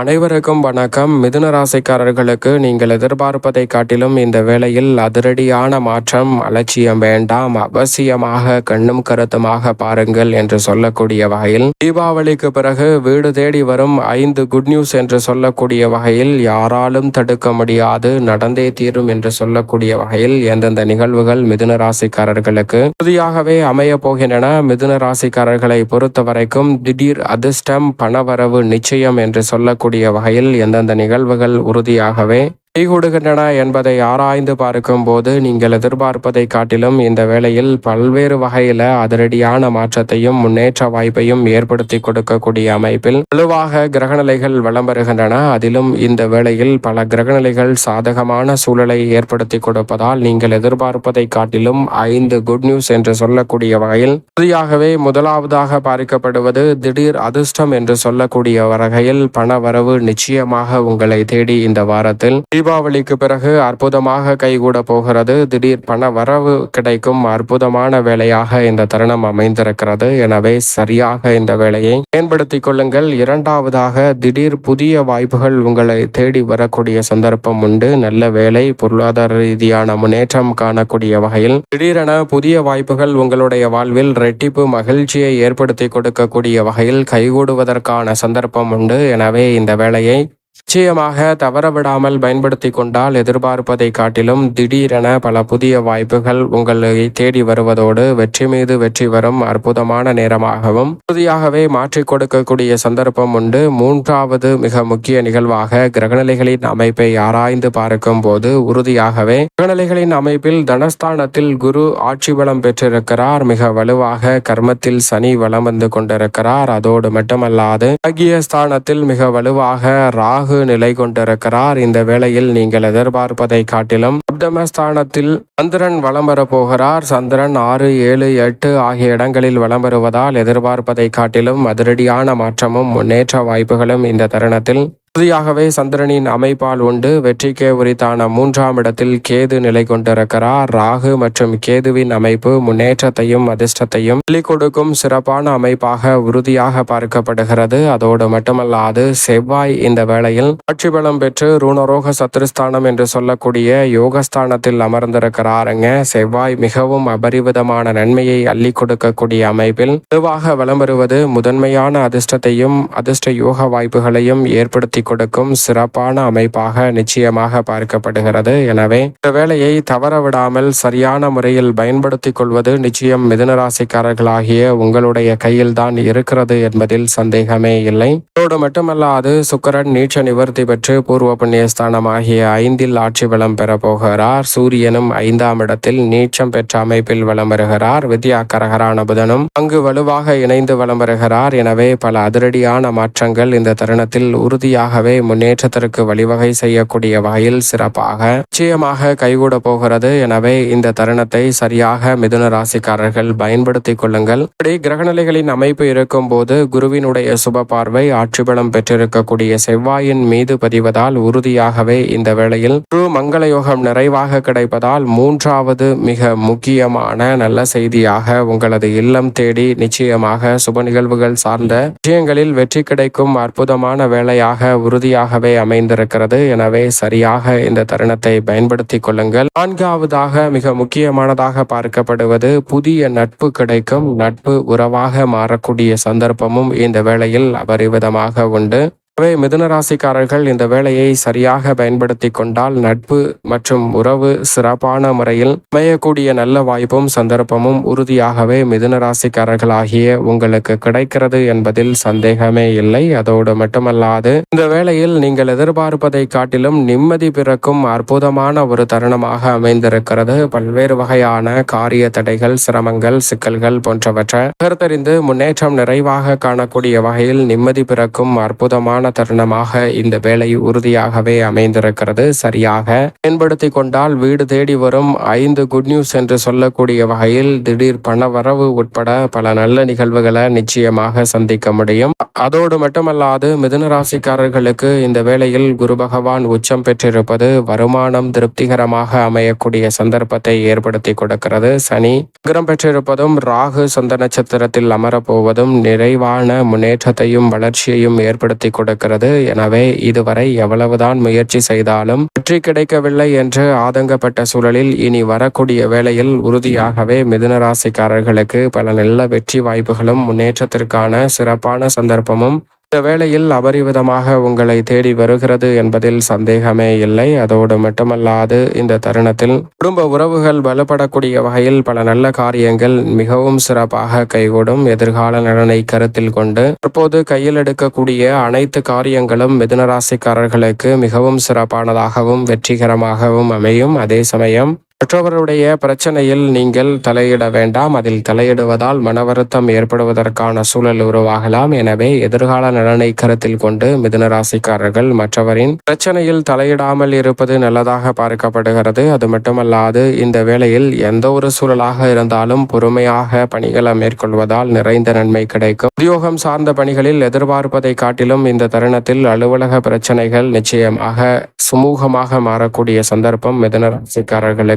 அனைவருக்கும் வணக்கம். மிதுன ராசிக்காரர்களுக்கு நீங்கள் எதிர்பார்ப்பதை காட்டிலும் இந்த வேளையில் அதிரடியான மாற்றம் அலட்சியம் வேண்டாம். அவசியமாக கண்ணும் கருத்துமாக பாருங்கள் என்று சொல்லக்கூடிய வகையில் தீபாவளிக்கு பிறகு வீடு தேடி வரும் ஐந்து குட் நியூஸ் என்று சொல்லக்கூடிய வகையில் யாராலும் தடுக்க முடியாது நடந்தே தீரும் என்று சொல்லக்கூடிய வகையில் எந்தெந்த நிகழ்வுகள் மிதுன ராசிக்காரர்களுக்கு உறுதியாகவே அமைய போகின்றன. மிதுன ராசிக்காரர்களை பொறுத்த வரைக்கும் திடீர் அதிர்ஷ்டம் பணவரவு நிச்சயம் என்று சொல்லக்கூடிய வகையில் எந்தெந்த நிகழ்வுகள் உறுதியாகவே கொடுக்கின்றன என்பதை ஆராய்ந்து பார்க்கும் போது நீங்கள் எதிர்பார்ப்பதை காட்டிலும் இந்த வேளையில் பல்வேறு வகையில அதிரடியான மாற்றத்தையும் முன்னேற்ற வாய்ப்பையும் ஏற்படுத்தி கொடுக்கக்கூடிய அமைப்பில் வலுவாக கிரகநிலைகள் வலம் வருகின்றன. அதிலும் இந்த வேளையில் பல கிரகநிலைகள் சாதகமான சூழலை ஏற்படுத்தி கொடுப்பதால் நீங்கள் எதிர்பார்ப்பதை காட்டிலும் ஐந்து குட் நியூஸ் என்று சொல்லக்கூடிய வகையில் உறுதியாகவே முதலாவதாக பார்க்கப்படுவது திடீர் அதிர்ஷ்டம் என்று சொல்லக்கூடிய வகையில் பண வரவு நிச்சயமாக உங்களை தேடி இந்த வாரத்தில் தீபாவளிக்கு பிறகு அற்புதமாக கைகூட போகிறது. திடீர் பண வரவு கிடைக்கும். அற்புதமான வேலையாக இந்த தருணம் அமைந்திருக்கிறது. எனவே சரியாக இந்த வேலையை பயன்படுத்திக் கொள்ளுங்கள். இரண்டாவதாக திடீர் புதிய வாய்ப்புகள் உங்களை தேடி வரக்கூடிய சந்தர்ப்பம் உண்டு. நல்ல வேலை பொருளாதார ரீதியான முன்னேற்றம் காணக்கூடிய வகையில் திடீரென புதிய வாய்ப்புகள் உங்களுடைய வாழ்வில் ரெட்டிப்பு மகிழ்ச்சியை ஏற்படுத்தி கொடுக்கக்கூடிய வகையில் கைகூடுவதற்கான சந்தர்ப்பம் உண்டு. எனவே இந்த வேலையை நிச்சயமாக தவறவிடாமல் பயன்படுத்தி கொண்டால் எதிர்பார்ப்பதை காட்டிலும் திடீரென பல புதிய வாய்ப்புகள் உங்களை தேடி வருவதோடு வெற்றி மீது வெற்றி வரும் அற்புதமான நேரமாகவும் உறுதியாகவே மாற்றிக் கொடுக்கக்கூடிய சந்தர்ப்பம் உண்டு. மூன்றாவது மிக முக்கிய நிகழ்வாக கிரகநிலைகளின் அமைப்பை ஆராய்ந்து பார்க்கும் போது உறுதியாகவே கிரகநிலைகளின் அமைப்பில் தனஸ்தானத்தில் குரு ஆட்சி பலம் பெற்றிருக்கிறார். மிக வலுவாக கர்மத்தில் சனி வலம் வந்து கொண்டிருக்கிறார். அதோடு மட்டுமல்லாது ஆகிய ஸ்தானத்தில் மிக வலுவாக ராக நிலை கொண்டிருக்கிறார். இந்த வேளையில் நீங்கள் எதிர்பார்ப்பதை காட்டிலும் சப்தமஸ்தானத்தில் சந்திரன் வலம் வர போகிறார். சந்திரன் ஆறு ஏழு எட்டு ஆகிய இடங்களில் வலம் வருவதால் எதிர்பார்ப்பதை காட்டிலும் அதிரடியான மாற்றமும் முன்னேற்ற வாய்ப்புகளும் இந்த தருணத்தில் உறுதியாகவே சந்திரனின் அமைப்பால் உண்டு. வெற்றிக்கே உரித்தான மூன்றாம் இடத்தில் கேது நிலை கொண்டிருக்கிறார். ராகு மற்றும் கேதுவின் அமைப்பு முன்னேற்றத்தையும் அதிர்ஷ்டத்தையும் சொல்லிக் கொடுக்கும் சிறப்பான அமைப்பாக உறுதியாக பார்க்கப்படுகிறது. அதோடு மட்டுமல்லாது செவ்வாய் இந்த வேளையில் ஆட்சி பலம் பெற்று ரூணரோக சத்ருஸ்தானம் என்று சொல்லக்கூடிய யோகஸ்தானத்தில் அமர்ந்திருக்கிறாருங்க. செவ்வாய் மிகவும் அபரிவிதமான நன்மையை அள்ளி கொடுக்கக்கூடிய அமைப்பில் பொதுவாக வலம் வருவது முதன்மையான அதிர்ஷ்டத்தையும் அதிர்ஷ்ட யோக வாய்ப்புகளையும் ஏற்படுத்தி கொடுக்கும் சிறப்பான அமைப்பாக நிச்சயமாக பார்க்கப்படுகிறது. எனவே இந்த வேலையை தவற விடாமல் சரியான முறையில் பயன்படுத்திக் கொள்வது நிச்சயம் மிதனராசிக்காரர்களாகிய உங்களுடைய கையில் தான் இருக்கிறது என்பதில் சந்தேகமே இல்லை. அதோடு மட்டுமல்லாது சுக்கரன் நீச்ச நிவர்த்தி பெற்று பூர்வ புண்ணியஸ்தானம் ஆகிய ஐந்தில் ஆட்சி வளம் பெறப்போகிறார் சூரியனும் ஐந்தாம் இடத்தில் நீச்சம் பெற்ற அமைப்பில் வலம் வருகிறார். வித்யாக்கரகரான புதனும் அங்கு வலுவாக இணைந்து வலம் வருகிறார். எனவே பல அதிரடியான மாற்றங்கள் இந்த தருணத்தில் உறுதியாக உறுதியாகவே முன்னேற்றத்திற்கு வழிவகை செய்யக்கூடிய வகையில் சிறப்பாக நிச்சயமாக கைகூட போகிறது. எனவே இந்த தருணத்தை சரியாக மிதுன ராசிக்காரர்கள் பயன்படுத்திக் கொள்ளுங்கள். இப்படி கிரகநிலைகளின் அமைப்பு இருக்கும் போது குருவினுடைய சுப பார்வை ஆட்சி பலம் பெற்றிருக்கக்கூடிய செவ்வாயின் மீது பதிவதால் உறுதியாகவே இந்த வேளையில் குரு மங்கள யோகம் நிறைவாக கிடைப்பதால் மூன்றாவது மிக முக்கியமான நல்ல செய்தியாக உங்களது இல்லம் தேடி நிச்சயமாக சுப நிகழ்வுகள் சார்ந்த விஷயங்களில் வெற்றி கிடைக்கும் அற்புதமான வேலையாக உறுதியாகவே அமைந்திருக்கிறது. எனவே சரியாக இந்த தருணத்தை பயன்படுத்திக் கொள்ளுங்கள். நான்காவதாக மிக முக்கியமானதாக பார்க்கப்படுவது புதிய நட்பு கிடைக்கும். நட்பு உறவாக மாறக்கூடிய சந்தர்ப்பமும் இந்த வேளையில் அபரிவிதமாக உண்டு. எனவே மிதுன ராசிக்காரர்கள் இந்த வேலையை சரியாக பயன்படுத்தி கொண்டால் நட்பு மற்றும் உறவு சிறப்பான முறையில் அமையக்கூடிய நல்ல வாய்ப்பும் சந்தர்ப்பமும் உறுதியாகவே மிதுன ராசிக்காரர்களாகிய உங்களுக்கு கிடைக்கிறது என்பதில் சந்தேகமே இல்லை. அதோடு மட்டுமல்லாது இந்த வேளையில் நீங்கள் எதிர்பார்ப்பதை காட்டிலும் நிம்மதி பிறக்கும் அற்புதமான ஒரு தருணமாக அமைந்திருக்கிறது. பல்வேறு வகையான காரிய தடைகள் சிரமங்கள் சிக்கல்கள் போன்றவற்றை கருத்தறிந்து முன்னேற்றம் நிறைவாக காணக்கூடிய வகையில் நிம்மதி பிறக்கும் அற்புதமான சரியான தருணமாக இந்த வேலை உறுதியாகவே அமைந்திருக்கிறது. சரியாக பயன்படுத்தி கொண்டால் வீடு தேடி வரும் ஐந்து குட் நியூஸ் என்று சொல்லக்கூடிய வகையில் திடீர் பண வரவு உட்பட பல நல்ல நிகழ்வுகளை நிச்சயமாக சந்திக்க முடியும். அதோடு மட்டுமல்லாது மிதுன ராசிக்காரர்களுக்கு இந்த வேளையில் குரு பகவான் உச்சம் பெற்றிருப்பது வருமானம் திருப்திகரமாக அமையக்கூடிய சந்தர்ப்பத்தை ஏற்படுத்தி கொடுக்கிறது. சனி கிரம் பெற்றிருப்பதும் ராகு சொந்த நட்சத்திரத்தில் அமரப்போவதும் நிறைவான முன்னேற்றத்தையும் வளர்ச்சியையும் ஏற்படுத்தி கொடுக்க கொண்டிருக்கிறது எனவே இதுவரை எவ்வளவுதான் முயற்சி செய்தாலும் வெற்றி கிடைக்கவில்லை என்று ஆதங்கப்பட்ட சூழலில் இனி வரக்கூடிய வேளையில் உறுதியாகவே மிதுன ராசிக்காரர்களுக்கு பல நல்ல வெற்றி வாய்ப்புகளும் முன்னேற்றத்திற்கான சிறப்பான சந்தர்ப்பமும் இந்த வேளையில் அபரிவிதமாக உங்களை தேடி வருகிறது என்பதில் சந்தேகமே இல்லை. அதோடு மட்டுமல்லாது இந்த தருணத்தில் குடும்ப உறவுகள் பலப்படக்கூடிய வகையில் பல நல்ல காரியங்கள் மிகவும் சிறப்பாக கைகூடும். எதிர்கால நலனை கருத்தில் கொண்டு தற்போது கையில் எடுக்கக்கூடிய அனைத்து காரியங்களும் மிதுனராசிக்காரர்களுக்கு மிகவும் சிறப்பானதாகவும் வெற்றிகரமாகவும் அமையும். அதே சமயம் மற்றவருடைய பிரச்சனையில் நீங்கள் தலையிட வேண்டாம். அதில் தலையிடுவதால் மன வருத்தம் ஏற்படுவதற்கான சூழல் உருவாகலாம். எனவே எதிர்கால நலனை கருத்தில் கொண்டு மிதுன ராசிக்காரர்கள் மற்றவரின் பிரச்சனையில் தலையிடாமல் இருப்பது நல்லதாக பார்க்கப்படுகிறது. அது மட்டுமல்லாது இந்த வேளையில் எந்த ஒரு சூழலாக இருந்தாலும் பொறுமையாக பணிகளை மேற்கொள்வதால் நிறைந்த நன்மை கிடைக்கும். உத்தியோகம் சார்ந்த பணிகளில் எதிர்பார்ப்பதை காட்டிலும் இந்த தருணத்தில் அலுவலக பிரச்சனைகள் நிச்சயமாக சுமூகமாக மாறக்கூடிய சந்தர்ப்பம் மிதுன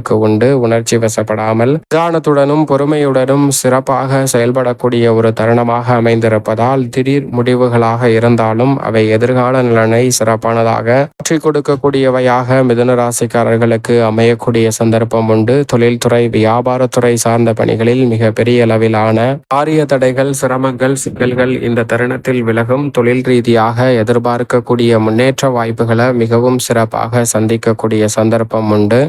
ராசிக்காரர்களுக்கு உண்டு. உணர்ச்சி வசப்படாமல் நிதானத்துடனும் பொறுமையுடனும் சிறப்பாக செயல்படக்கூடிய ஒரு தருணமாக அமைந்திருப்பதால் திடீர் முடிவுகளாக இருந்தாலும் அவை எதிர்கால நலனை சிறப்பானதாக மாற்றிக் கொடுக்கக்கூடியவையாக மிதுன ராசிக்காரர்களுக்கு அமையக்கூடிய சந்தர்ப்பம் உண்டு. தொழில்துறை வியாபாரத்துறை சார்ந்த பணிகளில் மிக பெரிய அளவிலான ஆரிய தடைகள் சிரமங்கள் சிக்கல்கள் இந்த தருணத்தில் விலகும். தொழில் ரீதியாக எதிர்பார்க்கக்கூடிய முன்னேற்ற வாய்ப்புகளை மிகவும் சிறப்பாக சந்திக்கக்கூடிய சந்தர்ப்பம் உண்டு.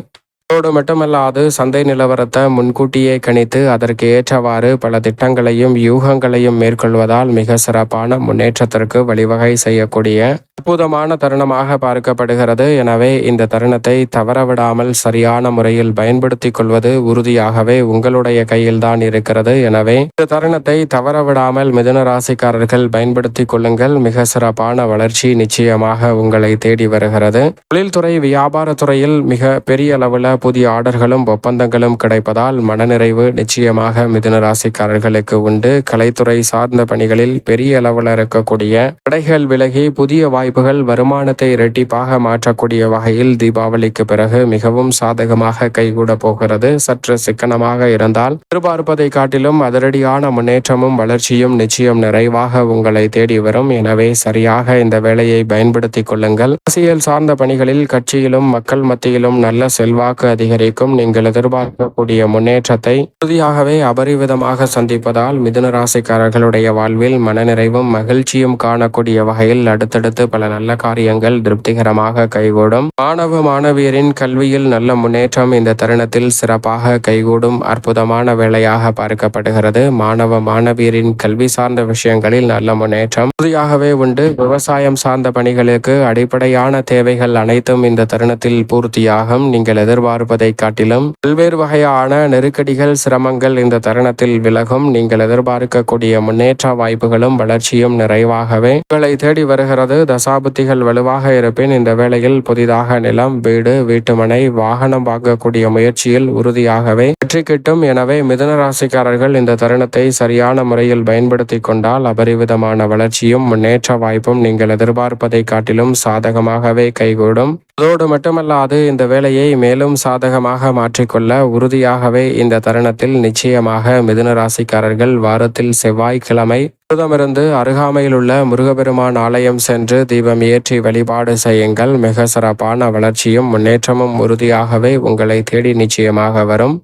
அதோடு மட்டுமல்லாது சந்தை நிலவரத்தை முன்கூட்டியே கணித்து அதற்கு ஏற்றவாறு பல திட்டங்களையும் யூகங்களையும் மேற்கொள்வதால் மிக சிறப்பான முன்னேற்றத்திற்கு வழிவகை செய்யக்கூடிய அற்புதமான தருணமாக பார்க்கப்படுகிறது. எனவே இந்த தருணத்தை தவறவிடாமல் சரியான முறையில் பயன்படுத்திக் கொள்வது உறுதியாகவே உங்களுடைய கையில்தான் இருக்கிறது. எனவே இந்த தருணத்தை தவறவிடாமல் மிதுன ராசிக்காரர்கள் பயன்படுத்திக் கொள்ளுங்கள். மிக சிறப்பான வளர்ச்சி நிச்சயமாக உங்களை தேடி வருகிறது. தொழில்துறை வியாபாரத்துறையில் மிக பெரிய அளவில் புதிய ஆர்டர்களும் ஒப்பந்தங்களும் கிடைப்பதால் மனநிறைவு நிச்சயமாக மிதுன ராசிக்காரர்களுக்கு உண்டு. கலைத்துறை சார்ந்த பணிகளில் பெரிய அளவில் இருக்கக்கூடிய தடைகள் விலகி புதிய வாய்ப்புகள் வருமானத்தை இரட்டிப்பாக மாற்றக்கூடிய வகையில் தீபாவளிக்கு பிறகு மிகவும் சாதகமாக கைகூட போகிறது. சற்று சிக்கனமாக இருந்தால் எதிர்பார்ப்பதை காட்டிலும் அதிரடியான முன்னேற்றமும் வளர்ச்சியும் நிச்சயம் நிறைவாக உங்களை தேடி வரும். எனவே சரியாக இந்த வேலையை பயன்படுத்திக் கொள்ளுங்கள். அரசியல் சார்ந்த பணிகளில் கட்சியிலும் மக்கள் மத்தியிலும் நல்ல செல்வாக்கு அதிகரிக்கும். நீங்கள் எதிர்பார்க்கக்கூடிய முன்னேற்றத்தை உறுதியாகவே அபரிவிதமாக சந்திப்பதால் மிதுன ராசிக்காரர்களுடைய வாழ்வில் மனநிறைவும் மகிழ்ச்சியும் காணக்கூடிய வகையில் அடுத்தடுத்து பல நல்ல காரியங்கள் திருப்திகரமாக கைகூடும். மாணவ மாணவியரின் கல்வியில் நல்ல முன்னேற்றம் இந்த தருணத்தில் சிறப்பாக கைகூடும். அற்புதமான வேலையாக பார்க்கப்படுகிறது. மாணவ மாணவியரின் கல்வி சார்ந்த விஷயங்களில் நல்ல முன்னேற்றம் உறுதியாகவே உண்டு. விவசாயம் சார்ந்த பணிகளுக்கு அடிப்படையான தேவைகள் அனைத்தும் இந்த தருணத்தில் பூர்த்தியாகும். நீங்கள் எதிர்பார்ப்பதை காட்டிலும் பல்வேறு வகையான நெருக்கடிகள் சிரமங்கள் இந்த தருணத்தில் விலகும். நீங்கள் எதிர்பார்க்கக்கூடிய முன்னேற்ற வாய்ப்புகளும் வளர்ச்சியும் நிறைவாகவே உங்களை தேடி வருகிறது. தசாபுத்திகள் வலுவாக இருப்பின் இந்த வேளையில் புதிதாக நிலம் வீடு வீட்டுமனை வாகனம் வாங்கக்கூடிய முயற்சியில் உறுதியாகவே வெற்றி கிட்டும். எனவே மிதுன ராசிக்காரர்கள் இந்த தருணத்தை சரியான முறையில் பயன்படுத்தி கொண்டால் அபரிவிதமான வளர்ச்சியும் முன்னேற்ற வாய்ப்பும் நீங்கள் எதிர்பார்ப்பதை காட்டிலும் சாதகமாகவே கைகூடும். அதோடு மட்டுமல்லாது இந்த வேலையை மேலும் சாதகமாக மாற்றிக்கொள்ள உறுதியாகவே இந்த தருணத்தில் நிச்சயமாக மிதுன ராசிக்காரர்கள் வாரத்தில் செவ்வாய்க்கிழமை விரதமிருந்து அருகாமையில் உள்ள முருகபெருமான் ஆலயம் சென்று தீபம் ஏற்றி வழிபாடு செய்யுங்கள். மிக சிறப்பான வளர்ச்சியும் முன்னேற்றமும் உறுதியாகவே உங்களை தேடி நிச்சயமாக வரும்.